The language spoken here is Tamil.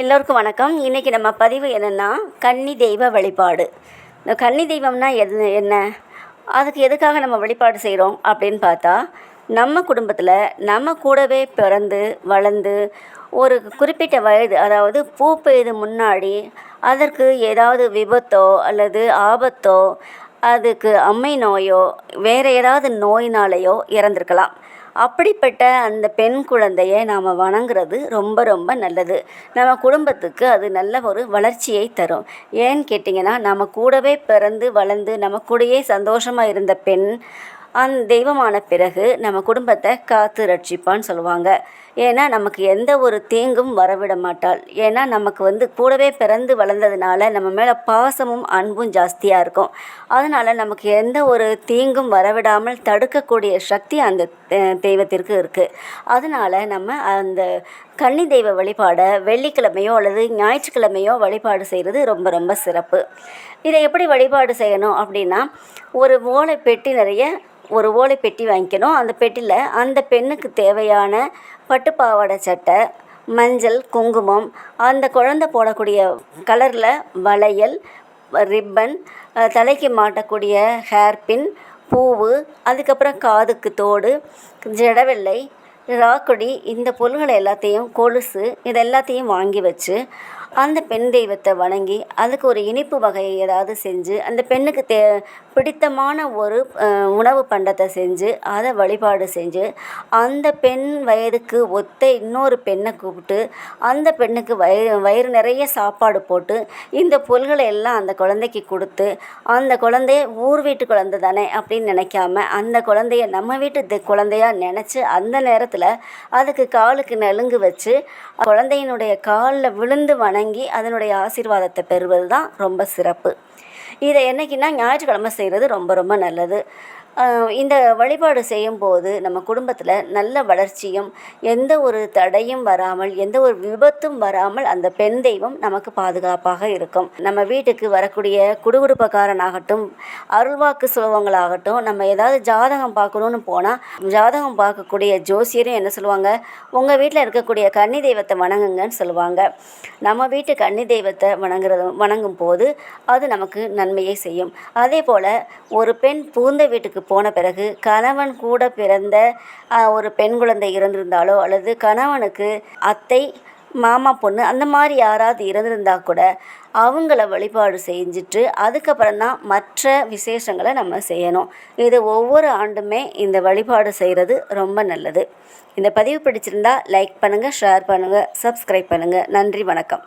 எல்லோருக்கும் வணக்கம். இன்றைக்கி நம்ம பதிவு என்னென்னா கன்னி தெய்வ வழிபாடு. இந்த கன்னி தெய்வம்னா எது என்ன? அதுக்கு எதுக்காக நம்ம வழிபாடு செய்கிறோம் அப்படின்னு பார்த்தா நம்ம குடும்பத்தில் நம்ம கூடவே பிறந்து வளர்ந்து ஒரு குறிப்பிட்ட வயது அதாவது பூ பெய்து முன்னாடி அதற்கு ஏதாவது விபத்தோ அல்லது ஆபத்தோ அதுக்கு அம்மை நோயோ வேறு ஏதாவது நோயினாலேயோ இறந்துருக்கலாம். அப்படிப்பட்ட அந்த பெண் குழந்தையை நாம் வணங்குறது ரொம்ப ரொம்ப நல்லது. நம்ம குடும்பத்துக்கு அது நல்ல ஒரு வளர்ச்சியை தரும். ஏன்னு கேட்டிங்கன்னா நம்ம கூடவே பிறந்து வளர்ந்து நம்ம கூடயே சந்தோஷமாக இருந்த பெண் அந்த தெய்வமான பிறகு நம்ம குடும்பத்தை காத்து ரட்சிப்பான்னு சொல்லுவாங்க. ஏன்னா நமக்கு எந்த ஒரு தீங்கும் வரவிட மாட்டாள். ஏன்னா நமக்கு வந்து கூடவே பிறந்து வளர்ந்ததுனால நம்ம மேலே பாசமும் அன்பும் ஜாஸ்தியாக இருக்கும். அதனால் நமக்கு எந்த ஒரு தீங்கும் வரவிடாமல் தடுக்கக்கூடிய சக்தி அந்த தெய்வத்திற்கு இருக்குது அதனால் நம்ம அந்த கன்னி தெய்வ வழிபாடை வெள்ளிக்கிழமையோ அல்லது ஞாயிற்றுக்கிழமையோ வழிபாடு செய்கிறது ரொம்ப ரொம்ப சிறப்பு. இதை எப்படி வழிபாடு செய்யணும் அப்படின்னா ஒரு ஓலை பெட்டி நிறைய ஒரு ஓலை பெட்டி வாங்கிக்கணும். அந்த பெட்டியில் அந்த பெண்ணுக்கு தேவையான பட்டு பாவாடை சட்டை மஞ்சள் குங்குமம் அந்த குழந்தை போடக்கூடிய கலரில் வளையல் ரிப்பன் தலைக்கு மாட்டக்கூடிய ஹேர்பின் பூவு அதுக்கப்புறம் காதுக்கு தோடு ஜடவெள்ளை ராக்குடி இந்த பொருள்களை எல்லாத்தையும் கொலுசு இது எல்லாத்தையும் வாங்கி வச்சு அந்த பெண் தெய்வத்தை வணங்கி அதுக்கு ஒரு இனிப்பு வகையை ஏதாவது செஞ்சு அந்த பெண்ணுக்கு தே பிடித்தமான ஒரு உணவு பண்டத்தை செஞ்சு அதை வழிபாடு செஞ்சு அந்த பெண் வயதுக்கு ஒத்த இன்னொரு பெண்ணை கூப்பிட்டு அந்த பெண்ணுக்கு வயிறு வயிறு நிறைய சாப்பாடு போட்டு இந்த பொருள்களை எல்லாம் அந்த குழந்தைக்கு கொடுத்து அந்த குழந்தைய ஊர் வீட்டு குழந்தை தானே அப்படின்னு நினைக்காம அந்த குழந்தைய நம்ம வீட்டு தி- நினச்சி அந்த நேரத்தில் அதுக்கு காலுக்கு நலுங்கு வச்சு குழந்தையினுடைய காலில் விழுந்து வணங்கி அதனுடைய ஆசீர்வாதத்தை பெறுவது தான் ரொம்ப சிறப்பு. இதை என்னைக்குன்னா ஞாயிற்றுக்கிழமை செய்கிறது ரொம்ப ரொம்ப நல்லது. இந்த வழிபாடு செய்யும்போது நம்ம குடும்பத்தில் நல்ல வளர்ச்சியும் எந்த ஒரு தடையும் வராமல் எந்த ஒரு விபத்தும் வராமல் அந்த பெண் தெய்வம் நமக்கு பாதுகாப்பாக இருக்கும். நம்ம வீட்டுக்கு வரக்கூடிய குடுகுடுப்பக்காரனாகட்டும் அருள்வாக்கு சுலவங்களாகட்டும் நம்ம ஏதாவது ஜாதகம் பார்க்கணுன்னு போனால் ஜாதகம் பார்க்கக்கூடிய ஜோசியரும் என்ன சொல்லுவாங்க? உங்கள் வீட்டில் இருக்கக்கூடிய கன்னி தெய்வத்தை வணங்குங்கன்னு சொல்லுவாங்க. நம்ம வீட்டு கன்னி தெய்வத்தை வணங்குறது வணங்கும் போது அது நமக்கு நன்மையை செய்யும். அதே போல் ஒரு பெண் புகுந்த வீட்டுக்கு போன பிறகு கணவன் கூட பிறந்த ஒரு பெண் குழந்தை இறந்திருந்தாலோ அல்லது கணவனுக்கு அத்தை மாமா பொண்ணு அந்த மாதிரி யாராவது இருந்திருந்தா கூட அவங்கள வழிபாடு செஞ்சுட்டு அதுக்கப்புறம் தான் மற்ற விசேஷங்களை நம்ம செய்யணும். இது ஒவ்வொரு ஆண்டுமே இந்த வழிபாடு செய்கிறது ரொம்ப நல்லது. இந்த பதிவு பிடிச்சிருந்தா லைக் பண்ணுங்கள் ஷேர் பண்ணுங்கள் சப்ஸ்கிரைப் பண்ணுங்கள் நன்றி வணக்கம்.